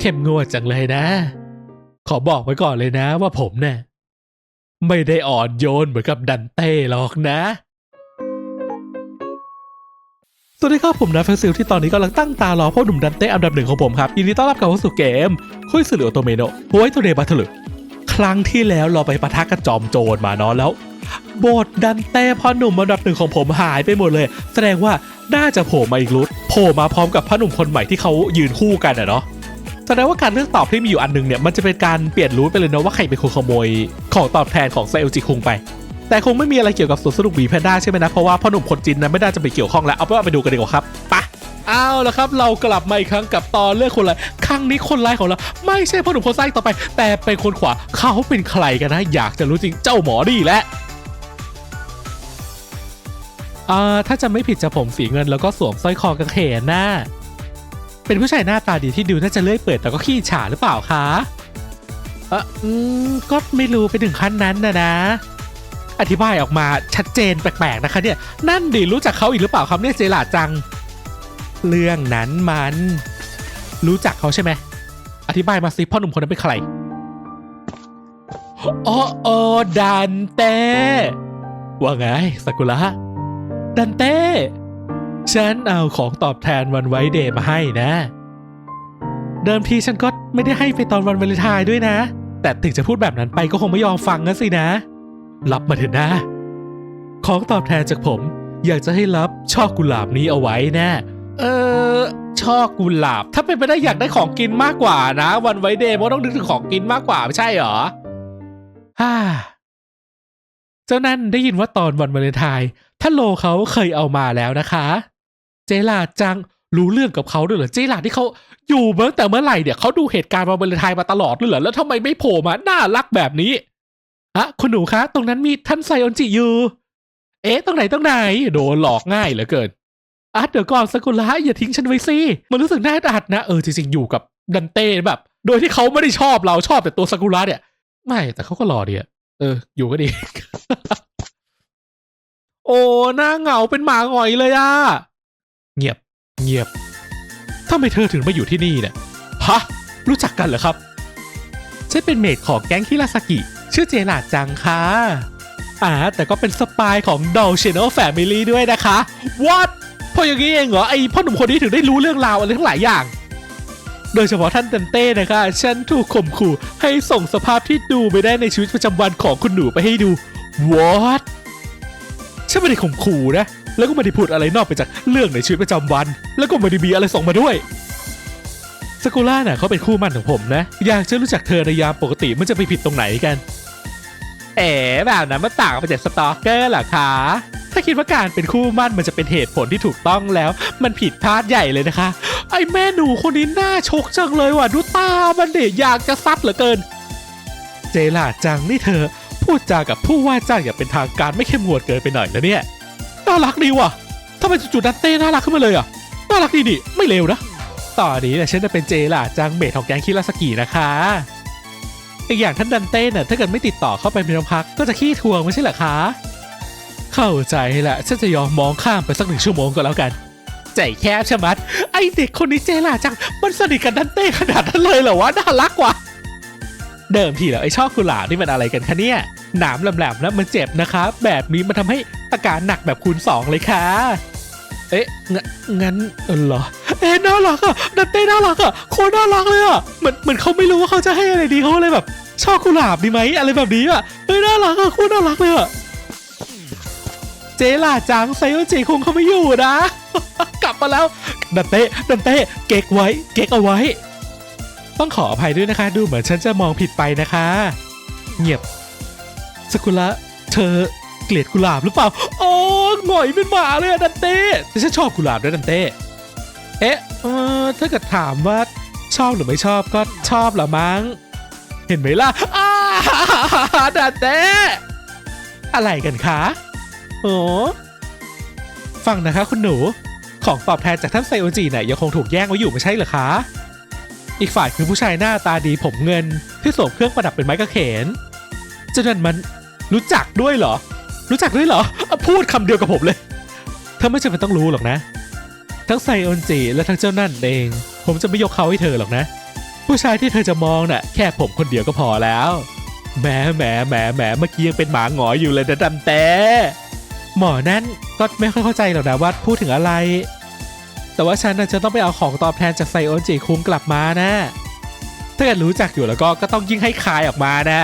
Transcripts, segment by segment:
เข้มงวดจังเลยนะ ขอบอกไว้ก่อนเลยนะว่าผมเนี่ยไม่ได้อ่อนโยนเหมือนกับดันเต้หรอกนะ สวัสดีครับผมนะเฟซิลที่ตอนนี้กำลังตั้งตารอพ่อหนุ่มดันเต้อันดับหนึ่งของผมครับยินดีต้อนรับกลับเข้าสู่เกม คุยสือโอโตเมโนโว้ยตัวเดบัตเถลครั้งที่แล้วเราไปปะทะกับจอมโจรมาเนาะแล้วบทดันเต้พ่อหนุ่มอันดับหนึ่งของผมหายไปหมดเลย แสดงว่าน่าจะโผล่มาอีกรุดโผล่มาพร้อมกับพ่อหนุ่มคนใหม่ที่เขายืนคู่กันอะเนาะ แสดงว่าการเลือกตอบที่มีอยู่อันหนึงเนี่ยมันจะเป็นการเปลี่ยนรูทไปเลยเนาะว่าใครเป็นคนขโมยของตอบแทนของไซเอลจิคุงไป แต่คงไม่มีอะไรเกี่ยวกับสวนสนุกบีแพนด้าใช่ไหมนะ เพราะว่าพ่อหนุ่มคนจีนนั้นไม่น่าจะไปเกี่ยวข้องแล้ว เอาไปว่าไปดูกันดีกว่าครับปะเอาละครับ เรากลับมาอีกครั้งกับตอนเลือกคนร้ายครั้งนี้คนร้ายของเราไม่ใช่พ่อหนุ่มคนซ้ายต่อไป แต่เป็นคนขวาเขาเป็นใครกันนะอยากจะรู้จริงเจ้าหมอนี่แหละอ่าถ้าจะไม่ผิดจะผมสีเงินแล้วก็สวมสร้อยคอกางเขนน่ะ เป็นผู้ชายหน้าตาดีที่ดูน่าจะเลื่อยเปิดแต่ก็ขี้ฉาหรือเปล่าคะเอออืมก็ไม่รู้ไปถึงขั้นนั้นนะนะ อธิบายออกมาชัดเจนแปลกๆนะคะเนี่ย นั่นดิรู้จักเขาอีกหรือเปล่าครับเนี่ยเจลาจัง เรื่องนั้นมัน รู้จักเขาใช่ไหมอธิบายมาสิพ่อหนุ่มคนนั้นเป็นใครอ๋ออดันเต้ว่าไงสากุระดันเต้ ฉันเอาของตอบแทนวันไว้เดย์มาให้นะ เดิมทีฉันก็ไม่ได้ให้ไปตอนวันวาเลนไทน์ด้วยนะ แต่ถึงจะพูดแบบนั้นไปก็คงไม่ยอมฟังนะสินะ รับมาเถอะนะ ของตอบแทนจากผม อยากจะให้รับช่อกุหลาบนี้เอาไว้นะ เออช่อกุหลาบ ถ้าเป็นไปได้อยากได้ของกินมากกว่านะ วันไว้เดย์มันต้องนึกถึงของกินมากกว่าไม่ใช่เหรอฮ่าเจ้านั่นได้ยินว่าตอนวันวาเลนไทน์ท่านโลเขาเคยเอามาแล้วนะคะ เจลาจังรู้เรื่องกับเขาด้วยเหรอเจลาที่เขาอยู่เมาตั้งแต่เมื่อไหร่เนี่ยเขาดูเหตุการณ์วันวาเบลไทน์มาตลอดเลยเหรอแล้วทำไมไม่โผล่มาน่ารักแบบนี้อะคุณหนูคะ ตรงนั้นมีท่านไซออนจิอยู่เอ๊ะตรงไหนตรงไหนโดนหลอกง่ายเหลือเกินอะเดี๋ยวก่อนสกุละอย่าทิ้งฉันไว้สิมันรู้สึกน่าอัดนะเออจริงๆอยู่กับดันเต้แบบ โดยที่เขาไม่ได้ชอบเราชอบแต่ตัวสกุละเนี่ยไม่แต่เขาก็หล่อดีอะเออ อยู่ก็ดี โอ้หน้าเหงาเป็นหมาหงอยเลยอะ เงียบ เงียบทำไมเธอถึงมาอยู่ที่นี่เนี่ย ฮะ รู้จักกันเหรอครับ ฉันเป็นเมดของแก๊งคิราสกิ ชื่อเจลาดจังค่ะอ่าแต่ก็เป็นสปายของดอลเชโนแฟมิลี่ด้วยนะคะ What เพราะอย่างนี้เองเหรอ ไอพ่อหนุ่มคนนี้ถึงได้รู้เรื่องราวอะไรทั้งหลายอย่าง โดยเฉพาะท่านเตนเต้นะคะ ฉันถูกข่มขู่ให้ส่งสภาพที่ดูไม่ได้ในชีวิตประจำวันของคุณหนูไปให้ดู What ฉันไม่ได้ข่มขู่นะ แล้วก็ไม่ได้พูดอะไรนอกไปจากเรื่องในชีวิตประจำวัน แล้วก็ไม่ได้มีอะไรส่งมาด้วยสกุล่าน่ะเขาเป็นคู่มั่นของผมนะ อยากจะรู้จักเธอในยามปกติมันจะไปผิดตรงไหนกัน เอ๋แบบนั้นมันต่างไปจากสตอกเกอร์หรอคะ ถ้าคิดว่าการเป็นคู่มั่นมันจะเป็นเหตุผลที่ถูกต้องแล้ว มันผิดพลาดใหญ่เลยนะคะ ไอ้แม่หนูคนนี้น่าชกจังเลยว่ะดูตามันเด็อยากจะซัดเหลือเกิน เจลาจังนี่เธอ พูดจากับผู้ว่าจ้างอย่างเป็นทางการไม่เข้มงวดเกินไปหน่อยนะเนี่ย น่ารักดีว่ะทำไมจู่ๆดันเต้น่ารักขึ้นมาเลยอะ น่ารักดีนี่ไม่เลวนะตอนนี้เนี่ยฉันจะเป็นเจล่ะจังเบทของแก๊งคิราสกินะคะ อีกอย่างท่านดันเต้เนี่ยถ้าเกิดไม่ติดต่อเข้าไปเป็นโรงพักก็จะขี้ทวงไม่ใช่เหรอคะ เข้าใจแหละฉันจะยอมมองข้ามไปสักหนึ่งชั่วโมงก็แล้วกัน ใจแคบใช่ไหมไอเด็กคนนี้เจล่ะจัง มันสนิทกับดันเต้ขนาดนั้นเลยเหรอวะ น่ารักว่ะ เดิมทีแล้วไอช่อกุหลาบนี่มันอะไรกันคะเนี่ย หนามแหลมๆนะมันเจ็บนะคะ แบบนี้มันทำให้ อาการหนักแบบคูณสองเลยค่ะ เอ๊ะงงั้นเหรอ เอ๊ะน่ารักอะดันเต้น่ารักอะโคตรน่ารักเลยอะเหมือนเหมือนเขาไม่รู้ว่าเขาจะให้อะไรดีเขาเลยแบบชอบกุหลาบดีไหมอะไรแบบนี้อะเฮ้ยน่ารักอะโคตรน่ารักเลยอะเจล่าจังไซโอจิคงเขาไม่อยู่นะ กลับมาแล้วดันเต้ดันเต้เก๊กไว้ เก๊กเอาไว้ ต้องขออภัยด้วยนะคะ ดูเหมือนฉันจะมองผิดไปนะคะ เงียบสกุละเธอ เกลียดกุหลาบหรือเปล่า โอ้หงอยเป็นหมาเลยอะดันเต้แต่ฉันชอบกุหลาบด้วยดันเต้ เอ๊ะเออถ้าเกิดถามว่าชอบหรือไม่ชอบก็ชอบละมั้ง เห็นไหมล่ะอ้าดันเต้อะไรกันคะโอ้ฟังนะคะคุณหนู ของตอบแทนจากท่านไซโอจิเนี่ยยังคงถูกแย่งไว้อยู่ไม่ใช่เหรอคะ อีกฝ่ายคือผู้ชายหน้าตาดีผมเงินที่สวมเครื่องประดับเป็นไม้กางเขนเจ้านั่นมันรู้จักด้วยเหรอ รู้จักด้วยเหรอ พูดคำเดียวกับผมเลย เธอไม่จำเป็นต้องรู้หรอกนะ ทั้งไซออนจีและทั้งเจ้านั่นเอง ผมจะไม่ยกเขาให้เธอหรอกนะ ผู้ชายที่เธอจะมองน่ะ แค่ผมคนเดียวก็พอแล้วแหมแหมแหมแหมเมื่อกี้ยังเป็นหมาหงอยอยู่เลยนะดำแต่หมอนั่นก็ไม่ค่อยเข้าใจหรอกนะว่าพูดถึงอะไร แต่ว่าฉันน่ะจะต้องไปเอาของตอบแทนจากไซโอนจิคุงกลับมานะ ถ้าเกิดรู้จักอยู่แล้วก็ก็ต้องยิ่งให้คายออกมานะ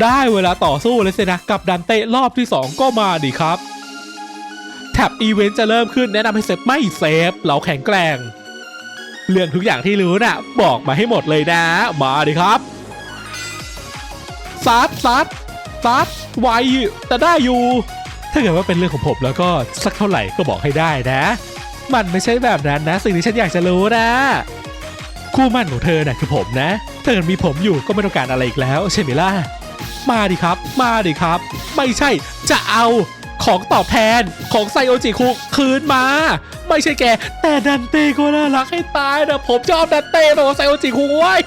ได้เวลาต่อสู้เลยสินะกับดันเต้รอบที่ 2 ก็มาดิครับ แท็บอีเวนต์จะเริ่มขึ้นแนะนำให้เซฟไม่เซฟ เราแข็งแกร่ง เรื่องทุกอย่างที่รู้น่ะ บอกมาให้หมดเลยนะ มาดิครับซัดซัดซัดไวแต่ได้อยู่ ถ้าเกิดว่าเป็นเรื่องของผมแล้วก็สักเท่าไหร่ก็บอกให้ได้นะ มันไม่ใช่แบบนั้นนะ สิ่งที่ฉันอยากจะรู้นะ คู่มั่นของเธอน่ะคือผมนะถ้าเกิดมีผมอยู่ก็ไม่ต้องการอะไรอีกแล้ว ใช่ไหมล่ะ มาดิครับ มาดิครับ ไม่ใช่จะเอาของตอบแทนของไซโอจิคุคืนมา ไม่ใช่แก แต่ดันเต้ก็น่ารักให้ตายนะผมชอบดันเต้แต่ว่าไซโอจิคุว้ย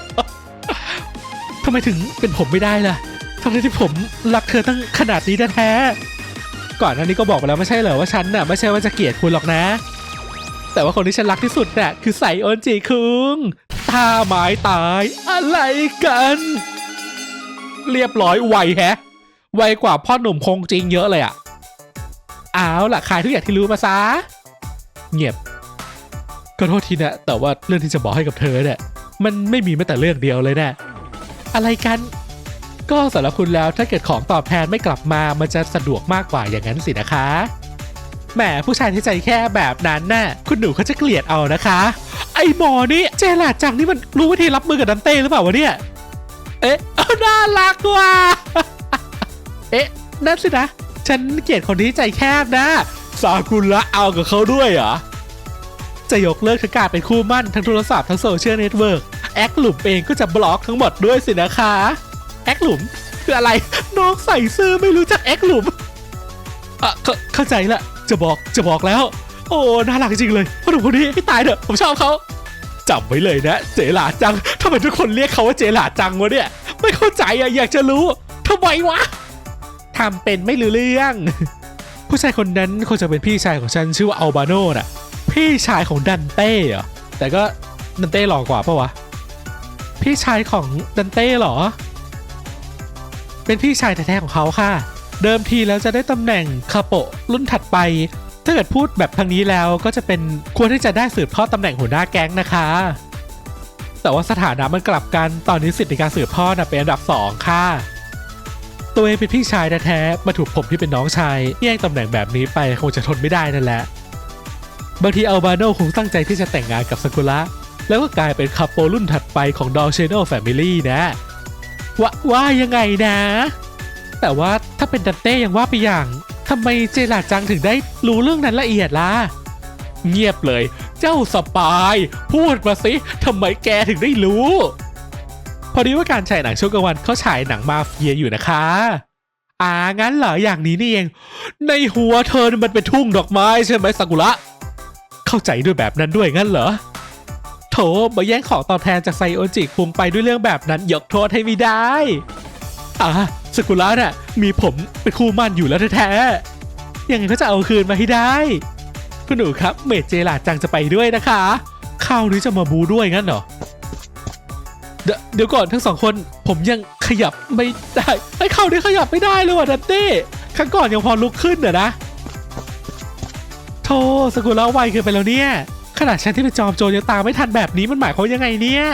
ทำไมถึงเป็นผมไม่ได้ล่ะทั้งที่ผมรักเธอตั้งขนาดนี้แท้ๆก่อนหน้านี้ก็บอกไปแล้วไม่ใช่เหรอว่าฉันน่ะไม่ใช่ว่าจะเกลียดคุณหรอกนะ แต่ว่าคนที่ฉันรักที่สุดน่ะคือไซโอนจิคุงท่าไม้ตายอะไรกัน เรียบร้อยไวแฮะ ไวกว่าพ่อหนุ่มคงจริงเยอะเลยอะเอาล่ะขายทุกอย่างที่รู้มาซะ เงียบก็โทษทีนะ แต่ว่าเรื่องที่จะบอกให้กับเธอเนี่ย มันไม่มีแม้แต่เรื่องเดียวเลยนะอะไรกัน ก็สำหรับคุณแล้วถ้าเกิดของตอบแทนไม่กลับมา มันจะสะดวกมากกว่าอย่างนั้นสินะคะแหมผู้ชายที่ใจแค่แบบนั้นน่ะคุณหนูเขาจะเกลียดเอานะคะ ไอหมอนี่เจลาดจังนี่มันรู้วิธีรับมือกับดันเต้หรือเปล่าวะเนี่ย เอ๊ะเอาน่ารักว่ะเอ๊ะนั่นสินะ ฉันเกลียดคนที่ใจแคบนะ ซากุระเอากับเขาด้วยเหรอ จะยกเลิกทั้งการเป็นคู่มั่นทั้งโทรศัพท์ทั้งโซเชียลเน็ตเวิร์กแอคหลุมเองก็จะบล็อกทั้งหมดด้วยสินะคะ แอคหลุมคืออะไร น้องใส่เสื้อไม่รู้จักแอคหลุมอะเข้าเข้าใจละ จะบอกจะบอกแล้ว โอ้ น่ารักจริงเลยพ่อหนุ่มคนนี้ให้ตายเถอะ ผมชอบเขา จำไว้เลยนะเจหลาจังทำไมทุกคนเรียกเขาว่าเจหลาจังวะเนี่ย ไม่เข้าใจอะอยากจะรู้ทำไมวะทำเป็นไม่รู้เรื่อง ผู้ชายคนนั้นคงจะเป็นพี่ชายของฉันชื่อว่าอัลบาโน่น่ะ พี่ชายของดันเต้เหรอแต่ก็ดันเต้หล่อกว่าปะวะพี่ชายของดันเต้เหรอ เป็นพี่ชายแท้ๆของเขาค่ะ เดิมทีแล้วจะได้ตำแหน่งคาโปรุ่นถัดไป ถ้าเกิดพูดแบบทางนี้แล้วก็จะเป็นควรที่จะได้สืบทอดตำแหน่งหัวหน้าแก๊งนะคะ แต่ว่าสถานะมันกลับกันตอนนี้สิทธิในการสืบทอดน่ะเป็นอันดับ 2 ค่ะ ตัวเองเป็นพี่ชายแท้ๆมาถูกผมที่เป็นน้องชายแย่งตำแหน่งแบบนี้ไปคงจะทนไม่ได้นั่นแหละบางทีอัลบาโนคงตั้งใจที่จะแต่งงานกับซากุระแล้วก็กลายเป็นคาโปรุ่นถัดไปของดอลเชโนแฟมิลี่นะว่าว่ายังไงนะ แต่ว่าถ้าเป็นดันเต้ยังว่าไปอย่าง ทำไมเจลาจังถึงได้รู้เรื่องนั้นละเอียดล่ะ เงียบเลย เจ้าสปาย พูดมาสิทำไมแกถึงได้รู้ พอดีว่าการฉายหนังช่วงกลางวันเขาฉายหนังมาเฟียอยู่นะคะอ่างั้นเหรออย่างนี้นี่เอง ในหัวเธอมันเป็นทุ่งดอกไม้ใช่ไหมซากุระ เข้าใจด้วยแบบนั้นด้วยงั้นเหรอโถมาแย่งของตอบแทนจากไซโอจิคุงไปด้วยเรื่องแบบนั้นยกโทษให้ไม่ได้ อ่าสกุระน่ะมีผมเป็นคู่มั่นอยู่แล้วแท้ๆยังไงก็จะเอาคืนมาให้ได้ คุณหนูครับ เมดเจลาดจังจะไปด้วยนะคะคราวนี้จะมาบูด้วยงั้นเหรอเดเดี๋ยวก่อนทั้งสองคนผมยังขยับไม่ได้ไอ้คราวนี้ขยับไม่ได้เลยว่ะดัตเต้ครั้งก่อนยังพอลุกขึ้นน่ะนะโธ่สกุระไวเกินไปแล้วเนี่ยขนาดฉันที่เป็นจอมโจรยังตามไม่ทันแบบนี้มันหมายความยังไงเนี่ย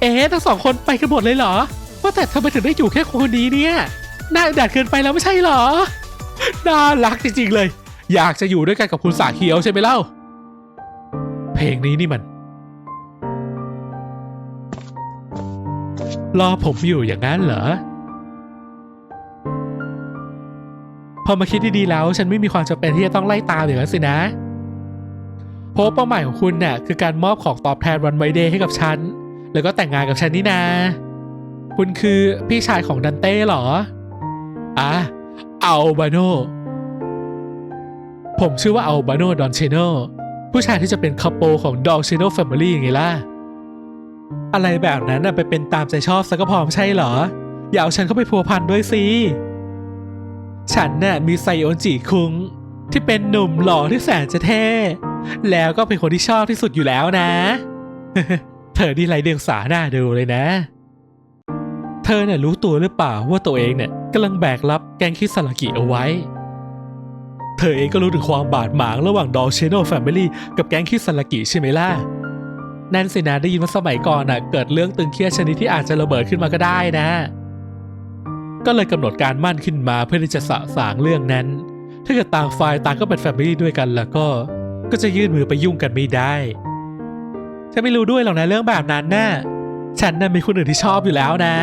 เอ๊ะทั้งสองคนไปกันหมดเลยเหรอ ว่าแต่ทำไมถึงได้อยู่แค่คนนี้เนี่ย น่าอึดอัดเกินไปแล้วไม่ใช่เหรอ น่ารักจริงๆเลย อยากจะอยู่ด้วยกันกับคุณสาเขียวใช่ไหมเล่า เพลงนี้นี่มัน รอผมอยู่อย่างนั้นเหรอ พอมาคิดดีๆแล้ว ฉันไม่มีความจำเป็นที่จะต้องไล่ตามอย่างนั้นสินะเพราะเป้าหมายของคุณเนี่ยคือการมอบของตอบแทนวันไวเดย์ให้กับฉัน แล้วก็แต่งงานกับฉันนี่นา คุณคือพี่ชายของดันเต้เหรอ อะอัลบาโน ผมชื่อว่าอัลบาโนดอนเชโนผู้ชายที่จะเป็นคัพโปของดอลเชโนแฟมิลี่ไงล่ะ อะไรแบบนั้นน่ะไปเป็นตามใจชอบซะก็พอไม่ใช่เหรอ อย่าเอาฉันเข้าไปพัวพันด้วยสิ ฉันน่ะมีไซโอนจิคุงที่เป็นหนุ่มหล่อที่แสนจะเท่ แล้วก็เป็นคนที่ชอบที่สุดอยู่แล้วนะ เธอนี่ไรเดียงสาหน้าดูเลยนะ เธอเนี่ยรู้ตัวหรือเปล่าว่าตัวเองเนี่ยกำลังแบกรับแกงคิสลากิเอาไว้ เธอเองก็รู้ถึงความบาดหมางระหว่างดอลเชโนแฟมิลี่กับแก๊งคิสลากิใช่ไหมล่ะนั่นสินะได้ยินว่าสมัยก่อนน่ะเกิดเรื่องตึงเครียดชนิดที่อาจจะระเบิดขึ้นมาก็ได้นะ ก็เลยกำหนดการมั่นขึ้นมาเพื่อที่จะสะสางเรื่องนั้น ถ้าเกิดต่างฝ่ายต่างก็เป็นแฟมิลี่ด้วยกันแล้วก็ ก็จะยื่นมือไปยุ่งกันไม่ได้ ฉันไม่รู้ด้วยหรอกนะเรื่องแบบนั้นน่ะฉันน่ะมีคนอื่นที่ชอบอยู่แล้วนะ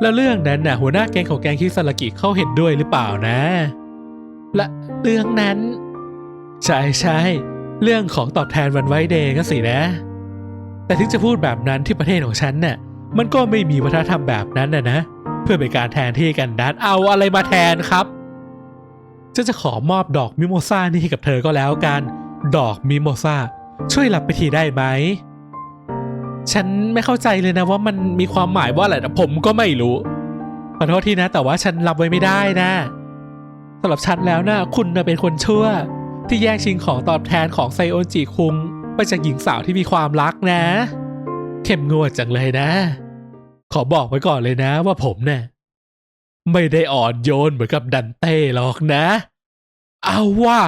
แล้วเรื่องนั้นน่ะหัวหน้าแกงของแกงคิสลากิเขาเห็นด้วยหรือเปล่านะ และเรื่องนั้น ใช่ใช่เรื่องของตอบแทนวันไว้เดย์ก็สินะ แต่ถึงจะพูดแบบนั้นที่ประเทศของฉันน่ะมันก็ไม่มีวัฒนธรรมแบบนั้นนะนะ เพื่อเป็นการแทนที่กันนั้นเอาอะไรมาแทนครับฉันจะขอมอบดอกมิโมซานี่ให้กับเธอก็แล้วกัน ดอกมิโมซา ช่วยรับไปทีได้ไหม ฉันไม่เข้าใจเลยนะว่ามันมีความหมายว่าอะไรนะผมก็ไม่รู้ ขอโทษทีนะ แต่ว่าฉันรับไว้ไม่ได้นะสำหรับฉันแล้วนะคุณน่ะเป็นคนชั่ว ที่แย่งชิงของตอบแทนของไซโอนจิคุงไปจากหญิงสาวที่มีความรักนะ เข้มงวดจังเลยนะ ขอบอกไว้ก่อนเลยนะว่าผมเนี่ยไม่ได้อ่อนโยนเหมือนกับดันเต้หรอกนะ เอาว่า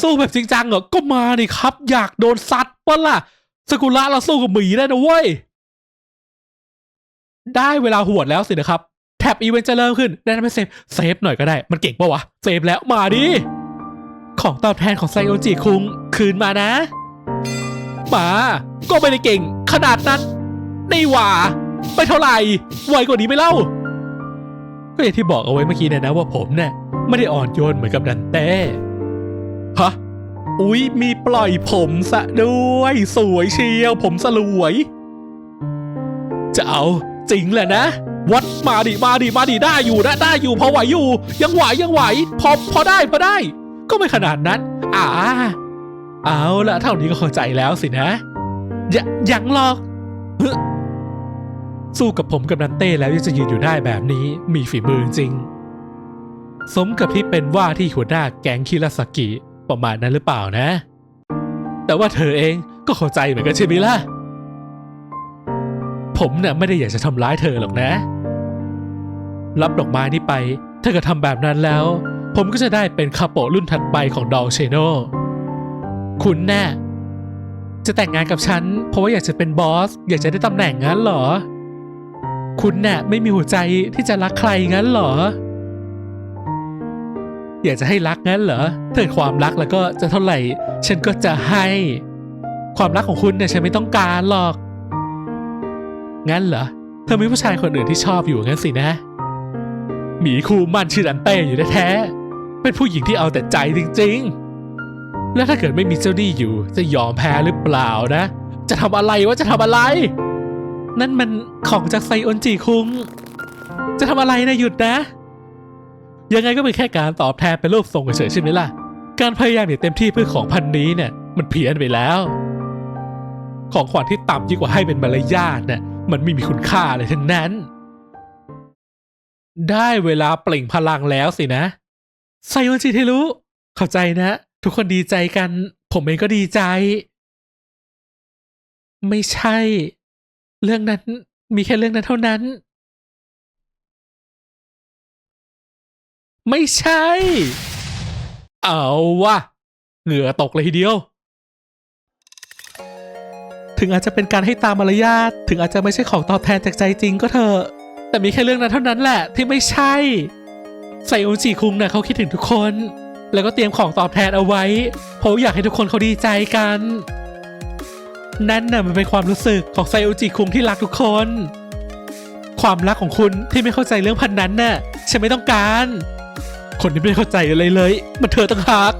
สู้แบบจริงจังเหรอ ก็มาดิครับ อยากโดนซัดปะล่ะสกุระเราสู้กับหมีได้นะเว้ย ได้เวลาหวดแล้วสินะครับ แท็บอีเวนต์จะเริ่มขึ้นได้ไหมเซฟ เซฟหน่อยก็ได้ มันเก่งปะวะ เซฟแล้วมาดิ ของตอบแทนของไซโอจิคุงคืนมานะ มา ก็ไม่ได้เก่ง ขนาดนั้นนี่หว่าไปเท่าไหร่ไวกว่านี้ไม่เล่า ก็อย่างที่บอกเอาไว้เมื่อกี้เนยนะว่าผมเนี่ยไม่ได้อ่อนโยนเหมือนกับดันเต้ ฮะ อุ๊ย มีปล่อยผมซะด้วย สวยเชียว ผมสลวย จะเอาจริงแหละนะ วัดมาดิมาดิมาดิได้อยู่นะได้อยู่พอไหวอยู่ ยังไหวยังไหว พอพอได้พอได้ ก็ไม่ขนาดนั้น อ่า เอาละเท่านี้ก็เข้าใจแล้วสินะยยังหรอกสู้กับผมกับนันเต้แล้วยังจะยืนอยู่ได้แบบนี้ มีฝีมือจริง สมกับที่เป็นว่าที่หัวหน้าแก๊งคิราสกิ ประมาณนั้นหรือเปล่านะ แต่ว่าเธอเองก็เข้าใจเหมือนกันใช่ไหมล่ะ ผมเนี่ยไม่ได้อยากจะทำร้ายเธอหรอกนะ รับดอกไม้นี้ไป ถ้าเกิดทำแบบนั้นแล้ว ผมก็จะได้เป็นคาโปรุ่นถัดไปของดอลเชโนคุณแน่จะแต่งงานกับฉัน เพราะว่าอยากจะเป็นบอส อยากจะได้ตำแหน่งงั้นเหรอ คุณน่ะไม่มีหัวใจที่จะรักใครงั้นเหรอ อยากจะให้รักงั้นเหรอเกิดความรักแล้วก็จะเท่าไหร่ ฉันก็จะให้ ความรักของคุณเนี่ยฉันไม่ต้องการหรอก งั้นเหรอ เธอมีผู้ชายคนอื่นที่ชอบอยู่งั้นสินะ หมีคู่มันชื่อดันเต้อยู่แท้ๆเป็นผู้หญิงที่เอาแต่ใจจริง ๆ แล้วถ้าเกิดไม่มีเจ้าดีอยู่ จะยอมแพ้หรือเปล่านะ จะทำอะไรว่าจะทำอะไร นั่นมันของจากไซออนจีคุง จะทำอะไรนะหยุดนะ ยังไงก็เป็นแค่การตอบแทนเป็นรูปทรงเฉยๆใช่ไหมล่ะ การพยายามอย่างเต็มที่เพื่อของพันนี้เนี่ย มันเพี้ยนไปแล้ว ของขวัญที่ต่ำยิ่งกว่าให้เป็นมารยาทเนี่ยมันไม่มีคุณค่าเลยทั้งนั้น ได้เวลาเปล่งพลังแล้วสินะไซโอนจิเทรุเข้าใจนะ ทุกคนดีใจกัน ผมเองก็ดีใจ ไม่ใช่ เรื่องนั้นมีแค่เรื่องนั้นเท่านั้น ไม่ใช่ เอาวะเหงื่อตกเลยทีเดียว ถึงอาจจะเป็นการให้ตามมารยาทถึงอาจจะไม่ใช่ของตอบแทนจากใจจริงก็เถอะ แต่มีแค่เรื่องนั้นเท่านั้นแหละที่ไม่ใช่ไซโอจิคุงน่ะเขาคิดถึงทุกคน แล้วก็เตรียมของตอบแทนเอาไว้ เพราะอยากให้ทุกคนเขาดีใจกัน นั่นน่ะมันเป็นความรู้สึกของไซโอจิคุงที่รักทุกคน ความรักของคุณที่ไม่เข้าใจเรื่องพันนั้นน่ะฉันไม่ต้องการ คนที่ไม่เข้าใจอะไรเลย มันเธอตั้งหาก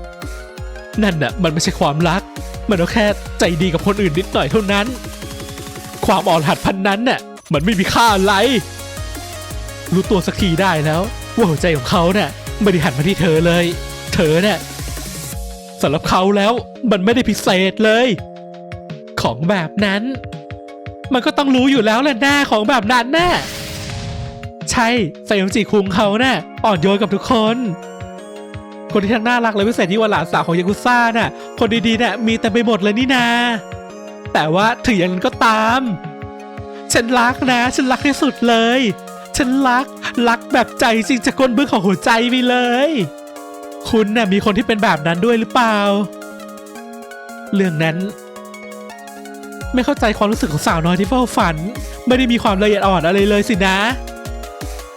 นั่นน่ะมันไม่ใช่ความรัก มันก็แค่ใจดีกับคนอื่นนิดหน่อยเท่านั้น ความอ่อนหัดพันนั้นน่ะมันไม่มีค่าอะไร รู้ตัวสักทีได้แล้ว ว่าหัวใจของเขาเนี่ยไม่ได้หันมาที่เธอเลย เธอเนี่ยสำหรับเขาแล้วมันไม่ได้พิเศษเลย ของแบบนั้น มันก็ต้องรู้อยู่แล้วแหละหน้าของแบบนั้นแน่ ใช่ไซยงจิคุงเขาน่ะอ่อนโยนกับทุกคน คนที่ทั้งน่ารักและพิเศษที่ว่าหลานสาวของยากุซ่าน่ะ คนดีๆน่ะมีแต่ไปหมดเลยนี่นา แต่ว่าถึงอย่างนั้นก็ตาม ฉันรักนะ ฉันรักที่สุดเลย ฉันรักรักแบบใจจริงจากก้นบึ้งของหัวใจไปเลย คุณน่ะมีคนที่เป็นแบบนั้นด้วยหรือเปล่า เรื่องนั้นไม่เข้าใจความรู้สึกของสาวน้อยที่เฝ้าฝัน ไม่ได้มีความละเอียดอ่อนอะไรเลยสินะ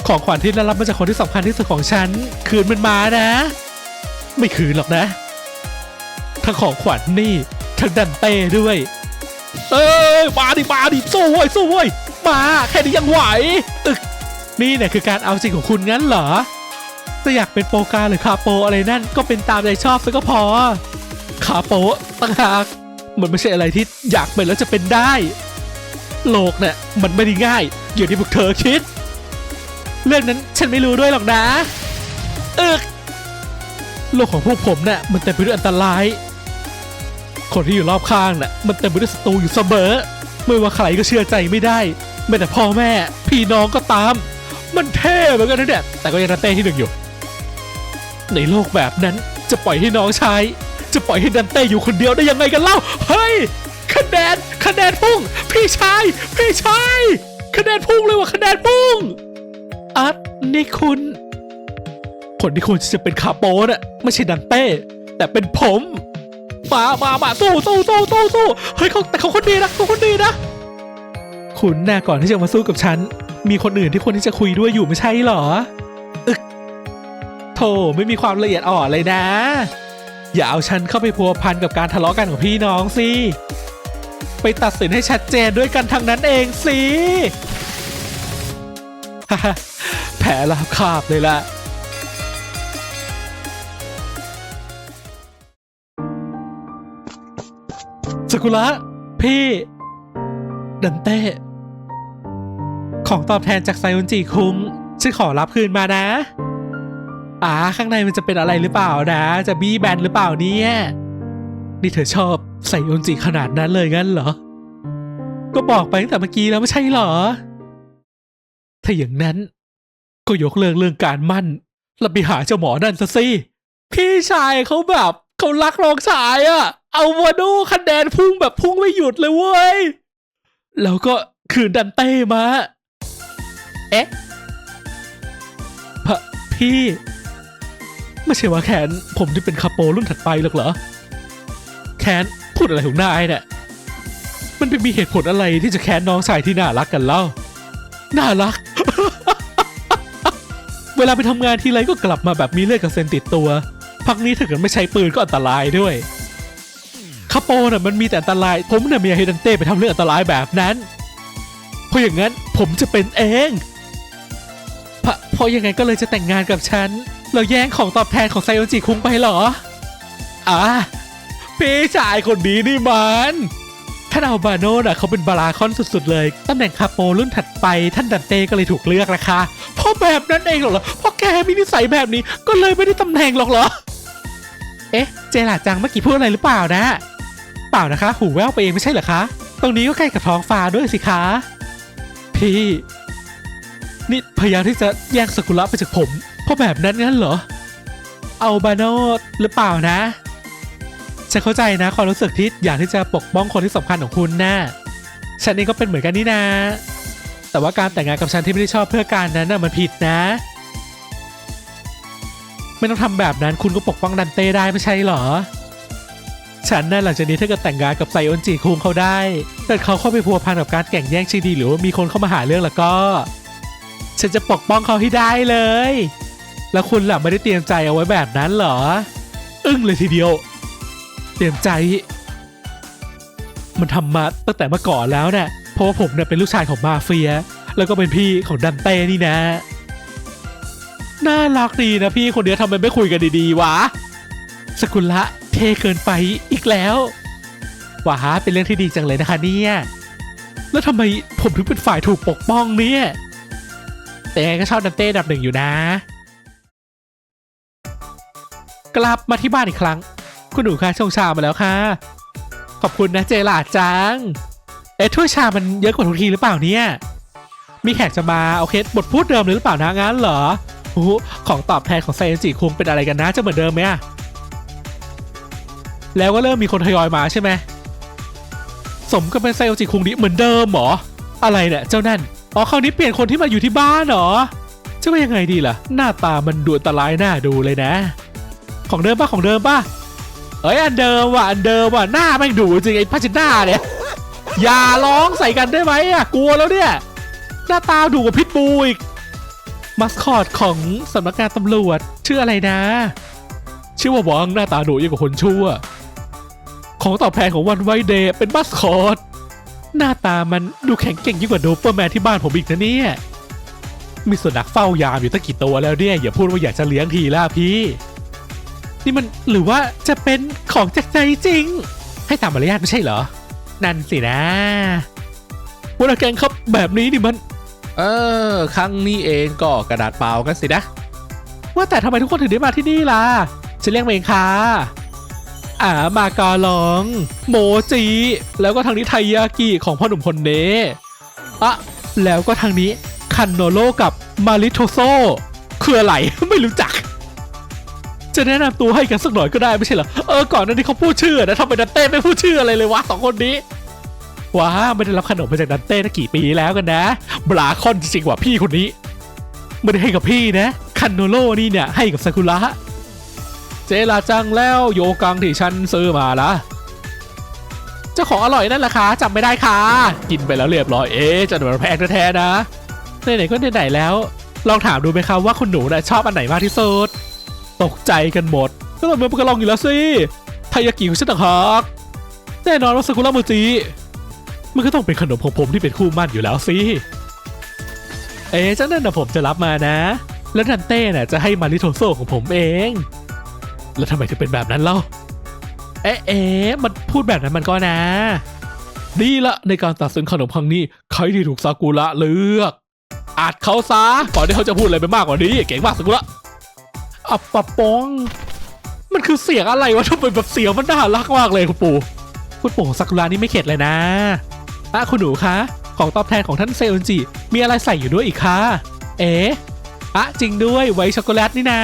ของขวัญที่ได้รับมาจากคนที่สำคัญที่สุดของฉัน คืนมันมานะ ไม่คืนหรอกนะ ทั้งของขวัญนี่ทั้งดันเต้ด้วย เอ้ยมาดิมาดิสู้เว้ยสู้เว้ยมาแค่นี้ยังไหวอึกนี่เนี่ยคือการเอาจริงของคุณงั้นเหรอจะอยากเป็นโปรกาหรือคาโปอะไรนั่นก็เป็นตามใจชอบซะก็พอคาโปต่างหากมันไม่ใช่อะไรที่อยากเป็นแล้วจะเป็นได้ โลกเนี่ยมันไม่ได้ง่ายอย่างที่พวกเธอคิด เรื่องนั้นฉันไม่รู้ด้วยหรอกนะเอกโลกของพวกผมเน่ะมันเต็มไปด้วยอันตราย คนที่อยู่รอบข้างน่ะมันเต็มไปด้วยศัตรูอยู่เสมอ ไม่ว่าใครก็เชื่อใจไม่ได้แม้แต่พ่อแม่ พี่น้องก็ตาม มันเท่เหมือนกันนะเนี่ยแต่ก็ยังนันเต้ที่หนึ่งอยู่ ในโลกแบบนั้นจะปล่อยให้น้องชายจะปล่อยให้ดันเต้อยู่คนเดียวได้ยังไงกันเล่า เฮ้ย คะแนน คะแนนพุ่ง พี่ชาย พี่ชาย คะแนนพุ่งเลยว่ะคะแนนพุ่ง อัดนี่คุณ คนที่ควรจะเป็นคาโปน่ะไม่ใช่ดันเต้แต่เป็นผม มามามาสู้สู้สู้สู้สู้เฮ้ยเขาแต่เขาคนดีนะเขาคนดีนะ คุณน่ะก่อนที่จะมาสู้กับฉัน มีคนอื่นที่คนที่จะคุยด้วยอยู่ไม่ใช่หรออึกโธ่ไม่มีความละเอียดอ่อนเลยนะ อย่าเอาฉันเข้าไปพัวพันกับการทะเลาะกันของพี่น้องสิไปตัดสินให้ชัดเจนด้วยกันทางนั้นเองสิ แผลราบคาบเลยล่ะสกุระพี่ดันเต้ ของตอบแทนจากไซอุนจิคุ้งฉันขอรับคืนมานะอ่าข้างในมันจะเป็นอะไรหรือเปล่านะ จะบี้แบนหรือเปล่าเนี่ยนี่เธอชอบไซอุนจิขนาดนั้นเลยงั้นเหรอ ก็บอกไปตั้งแต่เมื่อกี้แล้วไม่ใช่เหรอ ถ้าอย่างนั้น ก็ยกเลิกเรื่องการมั่น แล้วไปหาเจ้าหมอนั่นซะสิพี่ชายเขาแบบเขารักรองชายอะเอาวาโดคะแนนพุ่งแบบพุ่งไม่หยุดเลยเว้ย แล้วก็คืนดันเต้มา เอ๊ะพะพี่ ไม่ใช่ว่าแคนผมที่เป็นคาโปรุ่นถัดไปหรอกเหรอแคนพูดอะไรของนายเนี่ยมันเป็นมีเหตุผลอะไรที่จะแค้นน้องชายที่น่ารักกันเล่า น่ารัก เวลาไปทำงานทีไรก็กลับมาแบบมีเลือดกับเซนติดตัว พักนี้ถ้าเกิดไม่ใช้ปืนก็อันตรายด้วยคาโปน่ะมันมีแต่อันตราย ผมเนี่ยมีให้ดันเต้ไปทำเรื่องอันตรายแบบนั้น เพราะอย่างนั้นผมจะเป็นเองเพราะเพราะยังไงก็เลยจะแต่งงานกับฉันแล้วแย่งของตอบแทนของไซโอจิคุงไปเหรอ อ่าพี่ชายคนนี้นี่มัน ท่านอัลบาโน่น่ะเขาเป็นบาราคอนสุดๆเลย ตำแหน่งคาโปรุ่นถัดไป ท่านดันเต้ก็เลยถูกเลือกนะคะเพราะแบบนั้นเองเหรอเพราะแกมีนิสัยแบบนี้ก็เลยไม่ได้ตำแหน่งหรอกเหรอ เอ๊ะ เจลาจังเมื่อกี้พูดอะไรหรือเปล่านะ เปล่านะคะ หูแว่วไปเองไม่ใช่เหรอคะ ตรงนี้ก็ใกล้กับท้องฟ้าด้วยสิคะ พี่ นี่พยายามที่จะแย่งสกุระไปจากผม เพราะแบบนั้นงั้นเหรอ เอาบาโนหรือเปล่านะ ฉันเข้าใจนะความรู้สึกที่อยากที่จะปกป้องคนที่สำคัญของคุณนะฉันเองก็เป็นเหมือนกันนี่นะ แต่ว่าการแต่งงานกับฉันที่ไม่ได้ชอบเพื่อการนั้นน่ะมันผิดนะ ไม่ต้องทำแบบนั้นคุณก็ปกป้องดันเต้ได้ไม่ใช่เหรอ ฉันน่ะหลังจากนี้ถ้าเกิดแต่งงานกับไซออนจีคุงเขาได้ แต่เขาเข้าไปพัวพันกับการแข่งแย่งชิงดี หรือว่ามีคนเข้ามาหาเรื่องแล้วก็ ฉันจะปกป้องเขาให้ได้เลย แล้วคุณหล่ะไม่ได้เตรียมใจเอาไว้แบบนั้นเหรอ อึ้งเลยทีเดียว เตรียมใจ มันทำมาตั้งแต่เมื่อก่อนแล้วเนี่ยเพราะว่าผมเนี่ยเป็นลูกชายของมาเฟีย แล้วก็เป็นพี่ของดันเต้นี่นะ น่ารักดีนะพี่คนเดียวทำไมไม่คุยกันดีๆวะสกุลละเทเกินไปอีกแล้วว้าเป็นเรื่องที่ดีจังเลยนะคะเนี่ยแล้วทำไมผมถึงเป็นฝ่ายถูกปกป้องเนี่ย แต่ยังก็ชอบดันเต้ดับหนึ่งอยู่นะ กลับมาที่บ้านอีกครั้ง คุณหนูคะชงชามาแล้วค่ะ ขอบคุณนะเจลาดจัง เอ๊ะถ้วยชามันเยอะกว่าทุกทีหรือเปล่าเนี่ย มีแขกจะมาโอเคบทพูดเดิมหรือเปล่านะงั้นเหรอโอ้ของตอบแทนของไซเอนจิคุงเป็นอะไรกันนะ จะเหมือนเดิมไหมอะแล้วก็เริ่มมีคนทยอยมาใช่ไหมสมกับเป็นไซเอนจิคุงนี้เหมือนเดิมเหรอ อะไรเนี่ยเจ้านั่น อ๋อคราวนี้เปลี่ยนคนที่มาอยู่ที่บ้านเหรอ จะว่ายังไงดีล่ะ หน้าตามันดูอันตรายหน้าดูเลยนะ ของเดิมป่ะของเดิมป่ะ เอ้ยอันเดิมว่ะอันเดิมว่ะหน้าแม่งดูจริงไอ้พัชหน้าเนี่ยอย่าร้องใส่กันได้ไหมอะกลัวแล้วเนี่ยหน้าตาดูกว่าพิษบูอีกมัสคอตของสำนักงานตำรวจชื่ออะไรนะ ชื่อว่าวังหน้าตาดุยิ่งกว่าคนชั่ว ของตอบแทนของวันไวเดย์เป็นมัสคอตหน้าตามันดูแข็งเก่งยิ่งกว่าโดเปอร์แมนที่บ้านผมอีกนะเนี่ยมีสุนัขเฝ้ายามอยู่ตั้งกี่ตัวแล้วเนี่ยอย่าพูดว่าอยากจะเลี้ยงทีละพี่ นี่มันหรือว่าจะเป็นของจากใจจริง ให้ตามมารยาทไม่ใช่เหรอ นั่นสินะวลาแกงครับแบบนี้นี่มัน เออ ครั้งนี้เองก็กระดาษเปล่ากันสินะ ว่าแต่ทำไมทุกคนถึงได้มาที่นี่ล่ะฉันเรียกมาเองค่ะอ่ามากาลอง โมจิแล้วก็ทางนี้ไทยากิของพ่อหนุ่มคนเนี้อะแล้วก็ทางนี้คันโนโรกับมาริโทโซคืออะไร ไม่รู้จัก จะแนะนำตัวให้กันสักหน่อยก็ได้ไม่ใช่เหรอ เออ ก่อนหนั้านที่เขาพูดชื่อนะทำไมดันเต้ไม่พูดชื่ออะไรเลยวะสองคนนี้ ว้าไม่ได้รับขนมมาจากดันเต้ตั้งกี่ปีแล้วกันนะบราคอนจริงๆว่ะพี่คนนี้ ไม่ได้ให้กับพี่นะ คันโนโรนี่เนี่ยให้กับซากุระ เจลาจังแล้วโยกังที่ฉันซื้อมาละเจ้าของอร่อยนั่นแหละคะจำไม่ได้ค่ะ กินไปแล้วเรียบร้อย เอ๊ะจะหนูแพงแท้ๆนะไหนๆก็ไหนๆแล้ว ลองถามดูไหมครับว่าคุณหนูน่ะชอบอันไหนมากที่สุด ตกใจกันหมด ก็ต้องเป็นปกกาลองอยู่แล้วสิไทยากิของฉันต่างหากแน่นอนว่าซากุระโมจิมันก็ต้องเป็นขนมของผมที่เป็นคู่มั่นอยู่แล้วสิ เอ๊ะจ้านั่นนะผมจะรับมานะ แล้วดันเต้น่ะจะให้มาริโทโซของผมเอง แล้วทำไมถึงเป็นแบบนั้นเล่า เอ๊ะเอ๊ะมันพูดแบบนั้นมันก็นะ ดีละในการตัดสินขนมครั้งนี้ ใครที่ถูกซากุระเลือกอาจเขาซะก่อนที่เขาจะพูดอะไรไปมากกว่านี้ เก่งมากซากุระ อับปะปอง มันคือเสียงอะไรวะทำไมแบบเสียงมันน่ารักมากเลยคุณปู่คุณปู่ของซากุระนี่ไม่เข็ดเลยนะอะคุณหนูคะของตอบแทนของท่านเซอนจิมีอะไรใส่อยู่ด้วยอีกคะเอ๊ะอะจริงด้วยไวท์ช็อกโกแลตนี่นา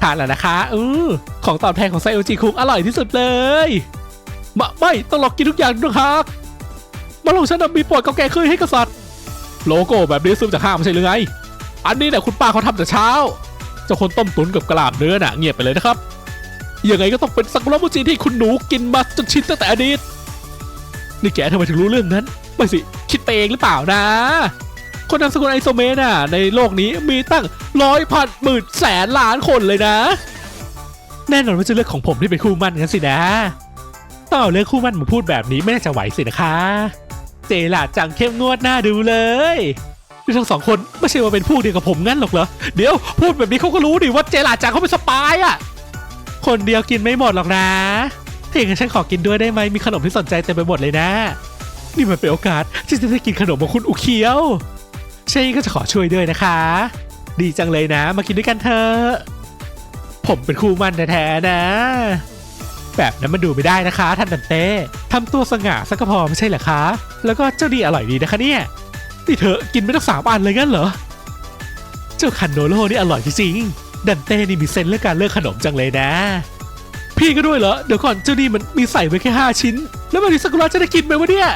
ทานแล้วนะคะอือของตอบแทนของไซโอจิคุงอร่อยที่สุดเลยมะไม่ต้องลองกินทุกอย่างด้วยครับมาลงฉันนะมีปอดเก่าแก่เคยให้กษัตริย์ โลโก้แบบนี้ซื้อมจากห้างไม่ใช่หรือไง อันนี้เนี่ยคุณป้าเขาทำแต่เช้า เจ้าคนต้มตุ๋นกับกระลาบเนื้อน่ะเงียบไปเลยนะครับยังไงก็ต้องเป็นซากุระโมจิที่คุณหนูกินมาจนชินตั้งแต่อดีตนี่แกทำไมถึงรู้เรื่องนั้น ไม่สิ คิดไปเองหรือเปล่านะ คนนามสกุลไอโซเมน่ะ ในโลกนี้มีตั้งร้อยพันหมื่นแสนล้านคนเลยนะ แน่นอนว่าจะเลือกของผมที่เป็นคู่มั่นงั้นสินะต้องเอาเลือกคู่มั่นมาพูดแบบนี้ไม่น่าจะไหวสินะคะ เจลาจังเข้มงวดหน้าดูเลย นี่ทั้งสองคนไม่ใช่ว่าเป็นผู้เดียวกับผมงั้นหรอกเหรอ เดี๋ยวพูดแบบนี้เขาก็รู้ดิว่าเจลาจังเขาเป็นสปายอะคนเดียวกินไม่หมดหรอกนะถ้าอย่างนั้นฉันขอกินด้วยได้ไหมมีขนมที่สนใจเต็มไปหมดเลยนะ นี่มันเป็นโอกาสที่จะได้กินขนมของคุณอุเคียวเชนก็จะขอช่วยด้วยนะคะ ดีจังเลยนะ มากินด้วยกันเถอะผมเป็นคู่มั่นแท้ๆนะ แบบนั้นมันดูไม่ได้นะคะ ท่านดันเต้ทำตัวสง่าสักก็พอไม่ใช่เหรอคะ แล้วก็เจ้าดีอร่อยดีนะคะเนี่ย นี่เธอกินไม่ต้องสามอันเลยงั้นเหรอ เจ้าคันโนโร่นี่อร่อยจริงๆดันเต้นี่มีเซนเรื่องการเลือกขนมจังเลยนะ พี่ก็ด้วยเหรอ เดี๋ยวก่อนเจ้านี่มันมีใส่ไว้แค่ห้าชิ้น แล้วมันมีซากุระจะได้กินไหมวะเนี่ย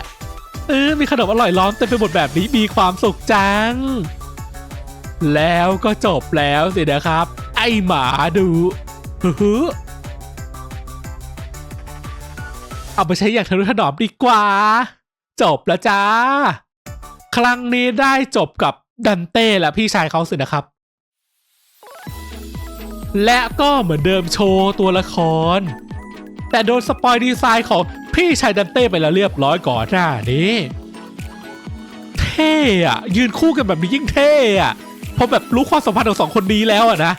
เออมีขนมอร่อยล้อมเต็มไปหมดแบบนี้มีความสุขจัง แล้วก็จบแล้วสินะครับ ไอหมาดูฮึฮึเอาไปใช้อย่างทะนุถนอมดีกว่า จบแล้วจ้า ครั้งนี้ได้จบกับดันเต้และพี่ชายเขาสินะครับ และก็เหมือนเดิมโชว์ตัวละคร แต่โดนสปอยดีไซน์ของพี่ชายดันเต้ไปแล้วเรียบร้อยก่อนหน้านี้ เท่อะยืนคู่กันแบบนี้ยิ่งเท่อะเพราะแบบรู้ความสัมพันธ์ของสองคนนี้แล้วอะนะ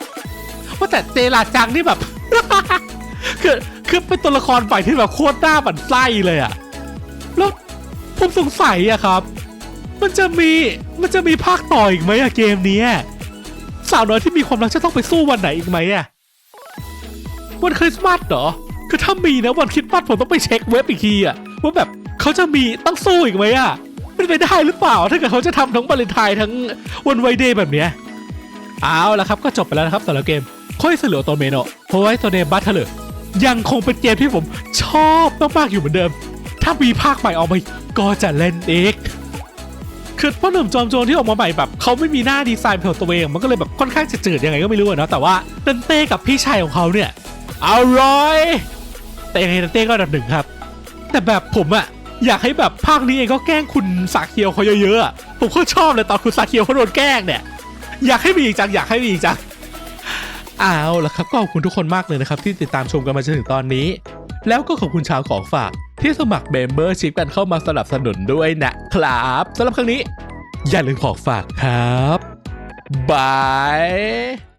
ว่าแต่เจลาจังนี่แบบ คือคือเป็นตัวละครฝ่ายที่แบบโคตรหน้าบันไส้เลยอะแล้วผมสงสัยอะครับ มันจะมีมันจะมีภาคต่ออีกไหมอะเกมนี้สาวน้อยที่มีความรักจะต้องไปสู้วันไหนอีกไหมอะวันคริสต์มาสเหรอคือถ้ามีนะวันคริสต์มาสผมต้องไปเช็คเว็บอีกทีอะว่าแบบเขาจะมีต้องสู้อีกไหมอะเป็นไปได้หรือเปล่า ถ้าเกิดเขาจะทำทั้งวาเลนไทน์ทั้งวันไวเดย์แบบเนี้ยเอาละครับก็จบไปแล้วนะครับสำหรับเกมค่อยเสลือโตเมโนเพราะว่าตัวเดมบัตเทอร์ยังคงเป็นเกมที่ผมชอบมากๆอยู่เหมือนเดิม ถ้ามีภาคใหม่ออกมาก็จะเล่นเอง คือพ่อหนุ่มจอมโจรที่ออกมาใหม่แบบเขาไม่มีหน้าดีไซน์เป็นของตัวเอง มันก็เลยแบบค่อนข้างจะจืดยังไงก็ไม่รู้เนาะแต่ว่าเต้นเต้กับพี่ชายของเขาเนี่ยอร่อย แต่ยังไงเต้นเต้ก็อันดับหนึ่งครับ แต่แบบผมอะอยากให้แบบภาคนี้เองก็แกล้งคุณสาเคียวเขาเยอะๆผมก็ชอบเลยตอนคุณสาเคียวเขาโดนแกล้งเนี่ยอยากให้มีอีกจังอยากให้มีอีกจังเอาละครับก็ขอบคุณทุกคนมากเลยนะครับที่ติดตามชมกันมาจนถึงตอนนี้ แล้วก็ขอบคุณชาวของฝาก ที่สมัครเมมเบอร์ชิพกันเข้ามาสนับสนุนด้วยนะครับสำหรับครั้งนี้ อย่าลืมของฝากครับบาย